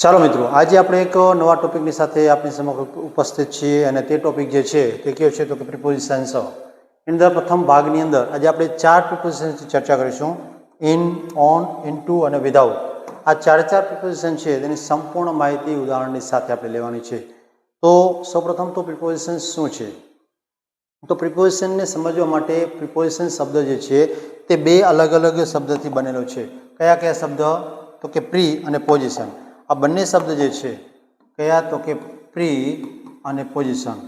ચાલો મિત્રો, આજે આપણે એક નવા ટોપિકની સાથે આપણી સમક્ષ ઉપસ્થિત છીએ અને તે ટોપિક જે છે તે કયો છે તો કે પ્રિપોઝિશન્સ એની અંદર પ્રથમ ભાગની અંદર આજે આપણે ચાર પ્રિપોઝિશન્સની ચર્ચા કરીશું. ઇન ઓન ઇન ટુ અને વિધાઉટ આ ચાર ચાર પ્રિપોઝિશન છે તેની સંપૂર્ણ માહિતી ઉદાહરણની સાથે આપણે લેવાની છે. તો સૌપ્રથમ તો પ્રિપોઝિશન શું છે? તો પ્રિપોઝિશનને સમજવા માટે પ્રિપોઝિશન શબ્દ જે છે તે બે અલગ અલગ શબ્દથી બનેલો છે. કયા કયા શબ્દ? તો કે પ્રી અને પોઝિશન આ બંને શબ્દ જે છે, કયા તો કે પ્રી અને પોઝિશન.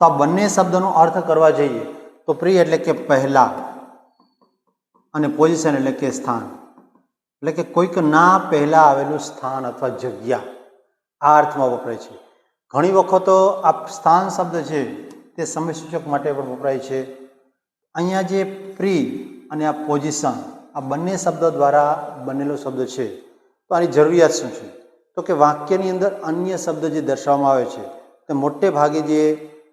તો આ બંને શબ્દનો અર્થ કરવા જઈએ, તો પ્રી એટલે કે પહેલા અને પોઝિશન એટલે કે સ્થાન. એટલે કે કોઈક ના પહેલાં આવેલું સ્થાન અથવા જગ્યા. આ અર્થમાં વપરાય છે. ઘણી વખતો આ સ્થાન શબ્દ છે, તે સમય સૂચક માટે પણ વપરાય છે. અહીંયા જે પ્રી અને આ પોઝિશન આ બંને શબ્દો દ્વારા બનેલો શબ્દ છે. તો આની જરૂરિયાત શું છે? તો કે વાક્યની અંદર અન્ય શબ્દ જે દર્શાવવામાં આવે છે, તે મોટે ભાગે જે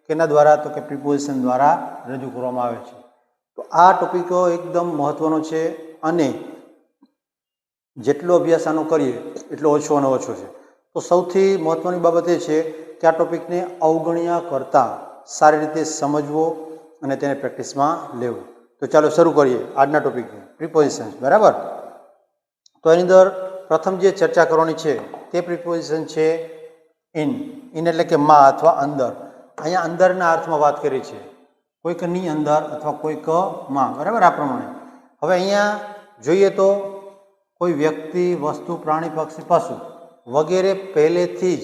કેના દ્વારા? તો કે પ્રિપોઝિશન દ્વારા રજૂ કરવામાં આવે છે. તો આ ટોપિકો એકદમ મહત્ત્વનો છે અને જેટલો અભ્યાસ આનો કરીએ, એટલો ઓછો અને ઓછો છે. તો સૌથી મહત્ત્વની બાબત એ છે કે આ ટોપિકને અવગણ્યા કરતાં સારી રીતે સમજવો અને તેને પ્રેક્ટિસમાં લેવો. તો ચાલો શરૂ કરીએ આજના ટોપિક પ્રિપોઝિશન્સ બરાબર? તો એની અંદર પ્રથમ જે ચર્ચા કરવાની છે તે પ્રિપોઝિશન છે ઇન ઇન એટલે કે માં અથવા અંદર. અહીંયા અંદરના અર્થમાં વાત કરી છે. કોઈકની અંદર અથવા કોઈકમાં. બરાબર આ પ્રમાણે. હવે અહીંયા જોઈએ તો કોઈ વ્યક્તિ, વસ્તુ, પ્રાણી, પક્ષી, પશુ વગેરે પહેલેથી જ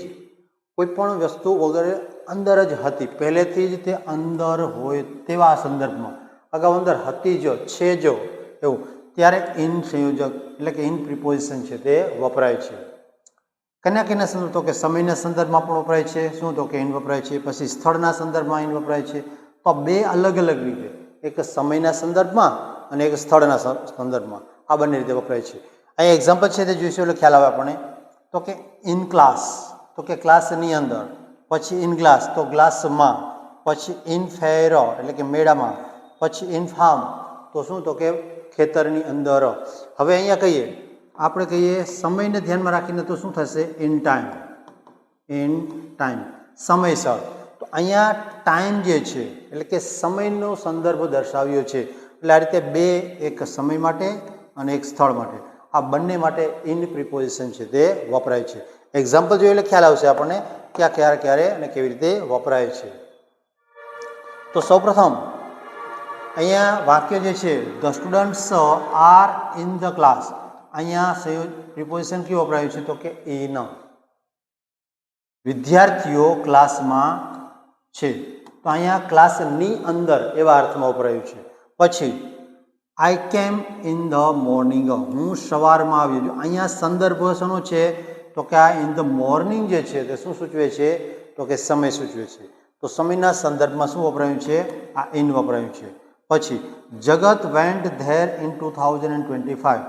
કોઈ પણ વસ્તુ વગેરે અંદર જ હતી. પહેલેથી જ તે અંદર હોય તેવા સંદર્ભમાં. અગાઉ અંદર હતી જો, છે જો એવું. ત્યારે ઇન સંયોજક, એટલે કે ઇન પ્રિપોઝિશન છે તે વપરાય છે. કન્યા કેના સંદર્ભ, તો કે સમયના સંદર્ભમાં પણ વપરાય છે. શું? તો કે ઇન વપરાય છે. પછી સ્થળના સંદર્ભમાં ઇન વપરાય છે. તો બે અલગ અલગ રીતે, એક સમયના સંદર્ભમાં અને એક સ્થળના સંદર્ભમાં. આ બંને રીતે વપરાય છે. અહીં એક્ઝામ્પલ છે તે જોઈશું એટલે ખ્યાલ આવે આપણને. તો કે ઇન ક્લાસ, તો કે ક્લાસની અંદર, પછી ઇન ગ્લાસ, તો ગ્લાસમાં, પછી ઇન ફેરો, એટલે કે મેળામાં પછી ઇન ફાર્મ તો શું? તો કે ખેતરની અંદર. હવે અહીંયા કહીએ. આપણે કહીએ સમયને ધ્યાનમાં રાખીને તો શું થશે? ઇન ટાઈમ ઇન ટાઈમ સમયસર. તો અહીંયા ટાઈમ જે છે, એટલે કે સમયનો સંદર્ભ દર્શાવ્યો છે. એટલે આ રીતે બે એક સમય માટે અને એક સ્થળ માટે. આ બંને માટે ઇન પ્રિપોઝિશન છે તે વપરાય છે. એક્ઝામ્પલ જોઈએ એટલે ખ્યાલ આવશે આપણને ક્યાં, ક્યારે ક્યારે અને કેવી રીતે વપરાય છે. તો સૌપ્રથમ અહીંયા વાક્ય જે છે the students are in the class અહીંયા સંયોજ પ્રિપોઝિશન કયું વપરાયું છે? તો કે ઇન વિદ્યાર્થીઓ ક્લાસમાં છે. તો અહીંયા ક્લાસની અંદર એવા અર્થમાં વપરાયું છે. પછી આઈ કેમ ઇન ધ મોર્નિંગ હું સવારમાં આવ્યો છું. અહીંયા સંદર્ભ શનો છે? તો કે આ ઇન ધ મોર્નિંગ જે છે, તે શું સૂચવે છે? તો કે સમય સૂચવે છે. તો સમયના સંદર્ભમાં શું વપરાયું છે? આ ઇન વપરાયું છે. પછી Jagat went there in two thousand and twenty five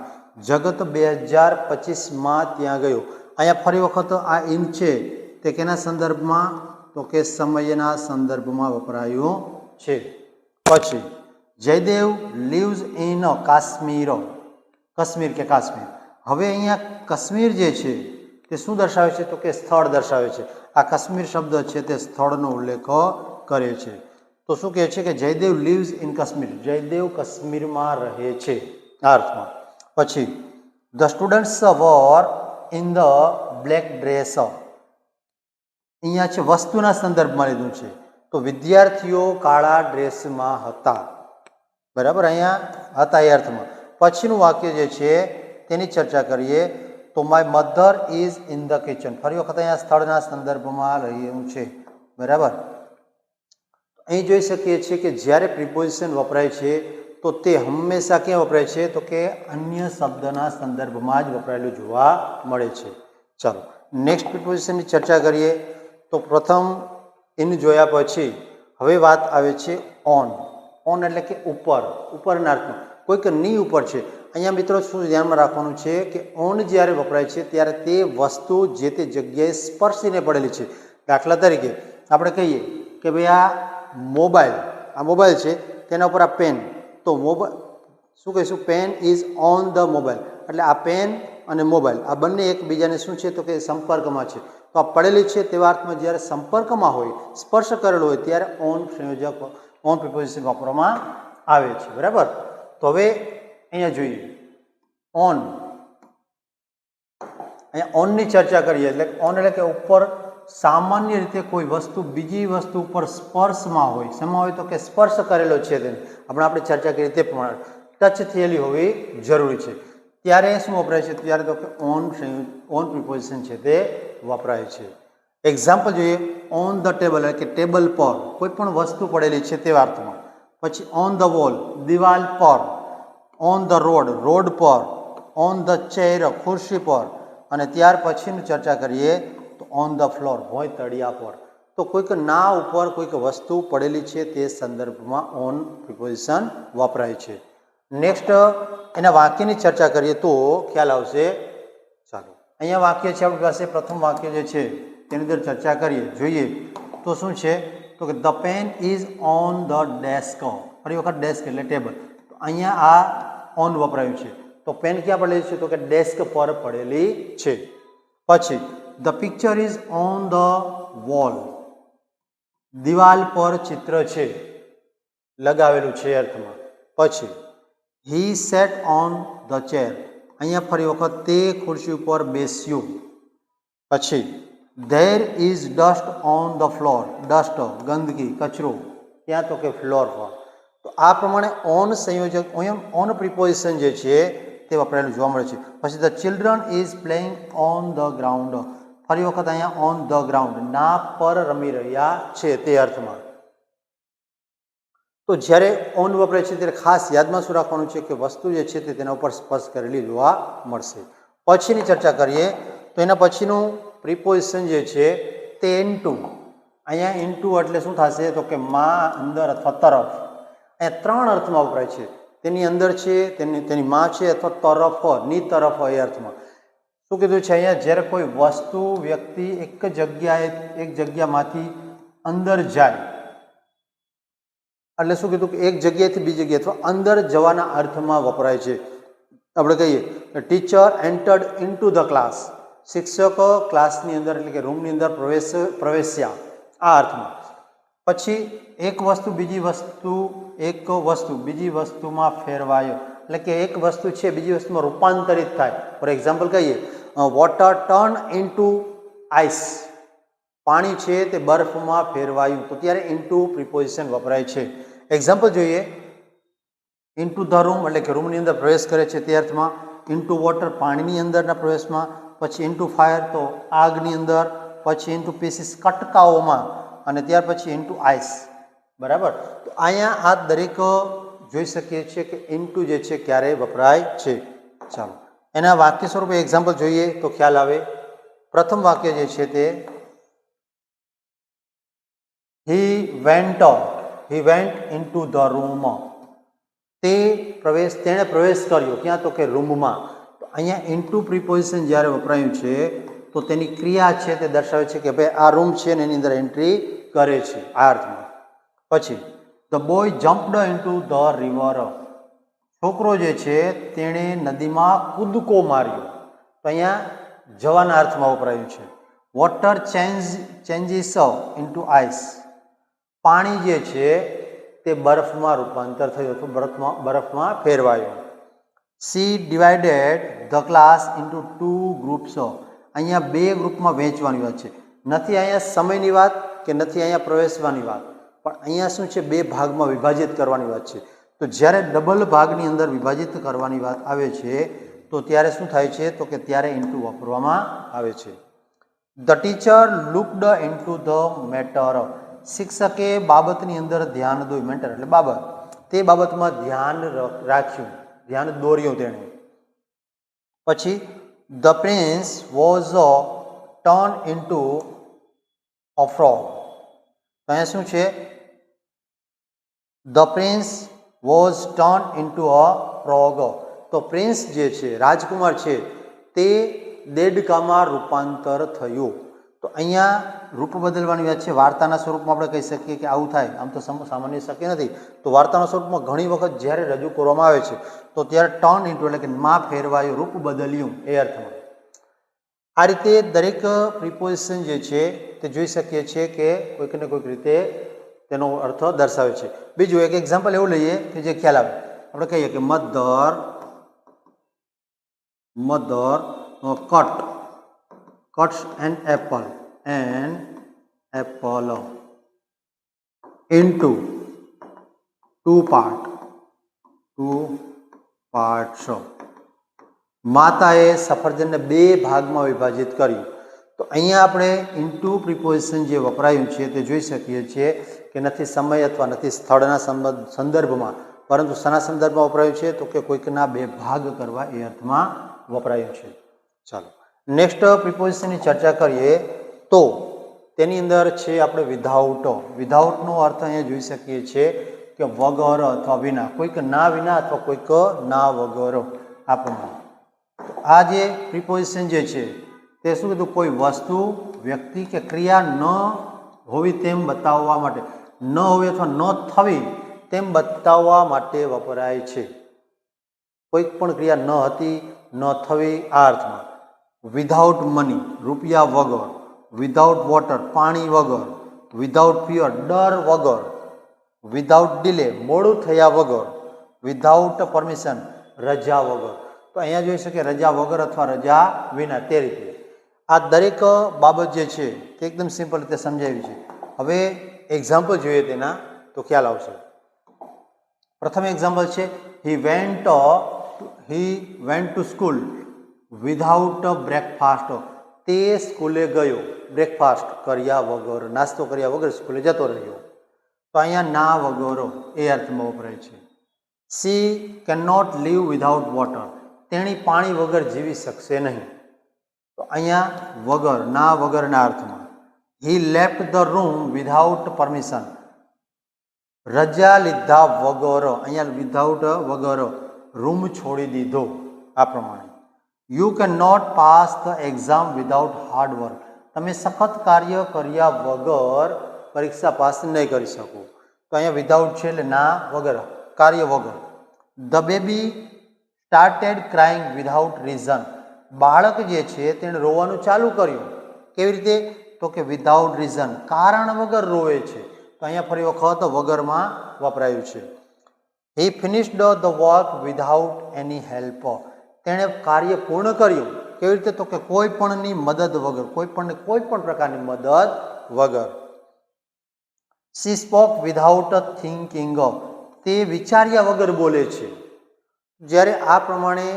Jagat બે હજાર પચીસમાં ત્યાં ગયો. અહીંયા ફરી વખત આ ઇન છે તે કેના સંદર્ભમાં? તો કે સમયના સંદર્ભમાં વપરાયું છે. પછી જયદેવ લીવ્સ ઇન કાશ્મીર. કાશ્મીર કે કાશ્મીર? હવે અહીંયા કાશ્મીર જે છે તે શું દર્શાવે છે? તો કે સ્થળ દર્શાવે છે. આ કાશ્મીર શબ્દ છે તે સ્થળનો ઉલ્લેખ કરે છે. તો શું કહે છે કે જયદેવ લીવ્સ ઇન કાશ્મીર જયદેવ કાશ્મીરમાં રહે છે, આ અર્થમાં. પછી the students wore in the black dress અહીંયા છે, વસ્તુના સંદર્ભમાં લીધું છે. તો વિદ્યાર્થીઓ કાળા ડ્રેસમાં હતા. બરાબર? અહીંયા હતા એ અર્થમાં. પછીનું વાક્ય જે છે, તેની ચર્ચા કરીએ. તો my mother is in the kitchen ફરી વખત અહીંયા સ્થળના સંદર્ભમાં રહ્યું છે. બરાબર? અહીં જોઈ શકીએ છીએ કે જ્યારે પ્રિપોઝિશન વપરાય છે, તો તે હંમેશા ક્યાં વપરાય છે? તો કે અન્ય શબ્દના સંદર્ભમાં જ વપરાયેલું જોવા મળે છે. ચાલો નેક્સ્ટ પ્રિપોઝિશનની ચર્ચા કરીએ. તો પ્રથમ ઇન જોયા પછી હવે વાત આવે છે ઓન ઓન એટલે કે ઉપર, ઉપરના અર્થમાં. કોઈકની ઉપર છે. અહીંયા મિત્રો શું ધ્યાનમાં રાખવાનું છે કે ઓન જ્યારે વપરાય છે, ત્યારે તે વસ્તુ જે તે જગ્યાએ સ્પર્શીને પડેલી છે. દાખલા તરીકે, આપણે કહીએ કે ભાઈ આ મોબાઈલ. આ મોબાઈલ છે, તેના ઉપર આ પેન તો મોબાઈલ શું કહીશું? Pen is on the mobile એટલે આ પેન અને મોબાઈલ, આ બંને એકબીજાને શું છે? તો કે સંપર્કમાં છે. તો આ પડેલી છે, તેવા અર્થમાં જ્યારે સંપર્કમાં હોય, સ્પર્શ કરેલો હોય, ત્યારે ઓન સંયોજક ઓન પ્રિપોઝિશન વાપરવામાં આવે છે. બરાબર? તો હવે અહીંયા જોઈએ. ઓન અહીંયા ઓનની ચર્ચા કરીએ, એટલે ઓન એટલે કે ઉપર સામાન્ય રીતે કોઈ વસ્તુ બીજી વસ્તુ ઉપર સ્પર્શમાં હોય, શેમાં હોય તો કે સ્પર્શ કરેલો છે તેને. આપણે આપણે ચર્ચા કરી તે પ્રમાણે ટચ થયેલી હોવી જરૂરી છે. ત્યારે શું વપરાય છે? ત્યારે તો કે ઓન ઓન પ્રિપોઝિશન છે તે વપરાય છે. એક્ઝામ્પલ જોઈએ ઓન ધ ટેબલ એટલે કે ટેબલ પર કોઈ પણ વસ્તુ પડેલી છે તે અર્થમાં પછી ઓન ધ વોલ દિવાલ પર. ઓન ધ રોડ રોડ પર. ઓન ધ ચેર ખુરશી પર. અને ત્યાર પછીની ચર્ચા કરીએ તો ઓન ધ ફ્લોર ભોંય તળિયા પર. તો કોઈક ના ઉપર કોઈક વસ્તુ પડેલી છે તે સંદર્ભમાં ઓન પ્રિપોઝિશન વપરાય છે. નેક્સ્ટ એના વાક્યની ચર્ચા કરીએ તો ખ્યાલ આવશે. ચાલો, અહીંયા વાક્ય છે, આપણી પાસે પ્રથમ વાક્ય જે છે તેની અંદર ચર્ચા કરીએ, જોઈએ. તો શું છે? તો કે the pen is on the desk ફરી વખત ડેસ્ક એટલે ટેબલ અહીંયા આ ઓન વપરાયું છે. તો પેન ક્યાં પડેલી છે? તો કે ડેસ્ક પર પડેલી છે. પછી the picture is on the wall દિવાલ પર ચિત્ર છે. લગાવેલું છે અર્થમાં. પછી he sat on the chair અહીંયા ફરી વખત તે ખુરશી ઉપર બેસ્યું. પછી there is dust on the floor dust ગંદકી, કચરો. ક્યાં તો કે ફ્લોર પર. તો આ પ્રમાણે ઓન સંયોજક ઓન પ્રિપોઝિશન જે છે, તે વપરાયેલું જોવા મળે છે. પછી the children is playing on the ground ફરી વખત અહીંયા ઓન ધ ગ્રાઉન્ડ ના પર રમી રહ્યા છે તે અર્થમાં. તો જ્યારે ઓન વપરાય છે ત્યારે ખાસ યાદમાં શું રાખવાનું છે કે વસ્તુ જે છે તે તેના ઉપર સ્પર્શ કરેલી જોવા મળશે. પછીની ચર્ચા કરીએ તો એના પછીનું પ્રિપોઝિશન જે છે તે ઇન્ટુ અહીંયા ઇન્ટુ એટલે શું થશે તો કે માં અંદર અથવા તરફ. અહીંયા ત્રણ અર્થમાં વપરાય છે. તેની અંદર છે, તેની તેની માં છે અથવા તરફ, ની તરફ એ અર્થમાં. શું કીધું છે અહીંયા, જ્યારે કોઈ વસ્તુ, વ્યક્તિ એક જગ્યાએ, એક જગ્યામાંથી અંદર જાય, એટલે શું કીધું કે એક જગ્યાએથી બીજી જગ્યાએ, અથવા અંદર જવાના અર્થમાં વપરાય છે. આપણે કહીએ teacher entered into the class શિક્ષકો ક્લાસની અંદર, એટલે કે રૂમની અંદર પ્રવેશ, પ્રવેશ્યા, આ અર્થમાં. પછી એક વસ્તુ, બીજી વસ્તુ, એક વસ્તુ, બીજી વસ્તુમાં ફેરવાયો. એટલે કે એક વસ્તુ છે, બીજી વસ્તુમાં રૂપાંતરિત થાય. ફોર એક્ઝામ્પલ કહીએ વોટર ટર્ન ઇન્ટુ આઈસ પાણી છે તે બરફમાં ફેરવાયું. તો ત્યારે ઇન્ટુ પ્રિપોઝિશન વપરાય છે. એક્ઝામ્પલ જોઈએ. ઇન્ટુ ધ રૂમ એટલે કે રૂમની અંદર પ્રવેશ કરે છે તે અર્થમાં ઇન્ટુ વોટર પાણીની અંદરના પ્રવેશમાં, પછી ઇન્ટુ ફાયર તો આગની અંદર, પછી ઇન્ટુ પીસીસ કટકાઓમાં, અને ત્યાર પછી ઇન્ટુ આઈસ બરાબર? તો અહીંયા આ દરેક જોઈ શકીએ છીએ કે ઇન્ટુ જે છે ક્યારે વપરાય છે. ચાલો. એના વાક્ય સ્વરૂપે એક્ઝામ્પલ જોઈએ તો ખ્યાલ આવે. પ્રથમ વાક્ય જે છે તે he went he went into the room તે પ્રવેશ, તેણે પ્રવેશ કર્યો. ક્યાં તો કે રૂમમાં તો અહીંયા ઇન્ટુ પ્રિપોઝિશન જ્યારે વપરાયું છે, તો તેની ક્રિયા છે તે દર્શાવે છે કે ભાઈ આ રૂમ છે ને એની અંદર એન્ટ્રી કરે છે, આ અર્થમાં. પછી the boy jumped into the river છોકરો જે છે, તેણે નદીમાં કૂદકો માર્યો. તો અહીંયા જવાના અર્થમાં વપરાયું છે. Water change changes into ice પાણી જે છે, તે બરફમાં રૂપાંતર થયું હતું બરફમાં બરફમાં ફેરવાયું. She divided the class into two groups અહીંયા બે ગ્રુપમાં વહેંચવાની વાત છે. નથી અહીંયા સમયની વાત કે નથી અહીંયા પ્રવેશવાની વાત. પણ અહીંયા શું છે, બે ભાગમાં વિભાજિત કરવાની વાત છે. તો જ્યારે ડબલ ભાગની અંદર વિભાજિત કરવાની વાત આવે છે, તો ત્યારે શું થાય છે? તો કે ત્યારે ઇન્ટુ વાપરવામાં આવે છે. The teacher looked into the matter શિક્ષકે બાબતની અંદર ધ્યાન દોર્યું મેટર એટલે બાબત. તે બાબતમાં ધ્યાન રાખ્યું. ધ્યાન દોર્યું તેણે. પછી the prince was a turn into a frog અહીંયા શું છે? The prince was turn into a frog તો પ્રિન્સ જે છે, રાજકુમાર છે, તે દેડકામાં રૂપાંતર થયું. તો અહીંયા રૂપ બદલવાની વાત છે, વાર્તાના સ્વરૂપમાં આપણે કહી શકીએ કે આવું થાય. આમ તો સામાન્ય શક્ય નથી. તો વાર્તાના સ્વરૂપમાં ઘણી વખત જ્યારે રજૂ કરવામાં આવે છે, તો ત્યારે ટર્ન ઇન્ટુ એટલે કે માં ફેરવાયું, રૂપ બદલ્યું, એ અર્થમાં. આ રીતે દરેક પ્રિપોઝિશન જે છે, તે જોઈ શકીએ છીએ કે કોઈક ને કોઈક રીતે તેનો અર્થ દર્શાવે છે. બીજું એક એક્ઝામ્પલ એવું લઈએ કે જે ખ્યાલ આવે. આપણે કહીએ કે mother mother cut. Cuts and apple. And apple. Into. Two part. Two parts માતાએ સફરજનને બે ભાગમાં વિભાજિત કર્યું. તો અહીંયા આપણે ઇન્ટુ પ્રિપોઝિશન જે વપરાયું છે તે જોઈ શકીએ છીએ. કે નથી સમય અથવા નથી સ્થળના સંદર્ભમાં, પરંતુ શાના સંદર્ભમાં વપરાયું છે, તો કે કોઈકના બે ભાગ કરવા એ અર્થમાં વપરાયું છે. ચાલો. નેક્સ્ટ પ્રિપોઝિશનની ચર્ચા કરીએ, તો તેની અંદર છે આપણે વિધાઉટ વિધાઉટનો અર્થ અહીંયા જોઈ શકીએ છીએ કે વગર અથવા વિના, કોઈક ના વિના અથવા કોઈક ના વગર આ પ્રમાણે આ જે પ્રિપોઝિશન જે છે, તે શું કીધું? કોઈ વસ્તુ, વ્યક્તિ કે ક્રિયા ન હોવી તેમ બતાવવા માટે. ન હોવી અથવા ન થવી તેમ બતાવવા માટે વપરાય છે. કોઈક પણ ક્રિયા ન હતી, ન થવી આ અર્થમાં વિધાઉટ મની રૂપિયા વગર વિધાઉટ વોટર પાણી વગર વિધાઉટ ફિયર ડર વગર વિધાઉટ ડિલે મોડું થયા વગર વિધાઉટ પરમિશન રજા વગર. તો અહીંયા જોઈ શકે રજા વગર અથવા રજા વિના તે રીતે. આ દરેક બાબત જે છે તે એકદમ સિમ્પલ રીતે સમજાવી છે. હવે એક્ઝામ્પલ જોઈએ તેના, તો ખ્યાલ આવશે. પ્રથમ એક્ઝામ્પલ છે he went he went to school without breakfast તે સ્કૂલે ગયો બ્રેકફાસ્ટ કર્યા વગર, નાસ્તો કર્યા વગર સ્કૂલે જતો રહ્યો. તો અહીંયા ના વગરો એ અર્થમાં વપરાય છે. She can not leave without water તેણી પાણી વગર જીવી શકશે નહીં. તો અહીંયા વગર, ના વગરના અર્થમાં. He left the room without permission રજા લીધા વગર, અહીંયા વિધાઉટ વગર રૂમ છોડી દીધો આ પ્રમાણે. You can not pass the exam without hard work તમે સખત કાર્ય કર્યા વગર પરીક્ષા પાસ નહીં કરી શકો. તો અહીંયા વિધાઉટ છે એટલે ના, વગર, કાર્ય વગર. The baby started crying without reason બાળક જે છે તેણે રોવાનું ચાલુ કર્યું. કેવી રીતે? તો કે વિધાઉટ રીઝન કારણ વગર રોવે છે. તો અહીંયા ફરી વખત વગરમાં વપરાયું છે. He finished the work without any help તેણે કાર્ય પૂર્ણ કર્યું. કેવી રીતે? તો કે કોઈ પણની મદદ વગર, કોઈ પણ કોઈ પણ પ્રકારની મદદ વગર. સી સ્પોક વિધાઉટ થિંકિંગ તે વિચાર્યા વગર બોલે છે. જ્યારે આ પ્રમાણે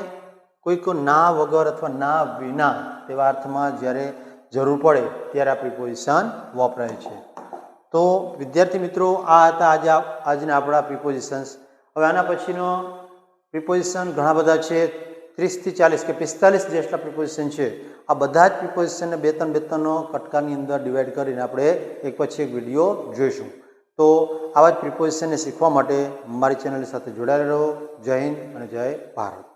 કોઈક ના વગર અથવા ના વિના, તેવા અર્થમાં જ્યારે જરૂર પડે ત્યારે આ પ્રિપોઝિશન વપરાય છે. તો વિદ્યાર્થી મિત્રો, આ હતા આજે આજના આપણા પ્રિપોઝિશન્સ હવે આના પછીનો પ્રિપોઝિશન ઘણા બધા છે, ત્રીસથી ચાલીસ કે પિસ્તાલીસ જેટલા પ્રિપોઝિશન છે. આ બધા જ પ્રિપોઝિશનને બે ત્રણ બે ત્રણનો કટકાની અંદર ડિવાઈડ કરીને આપણે એક પછી એક વીડિયો જોઈશું. તો આવા જ પ્રિપોઝિશનને શીખવા માટે મારી ચેનલ સાથે જોડાયેલા રહો. જય હિન્દ અને જય ભારત.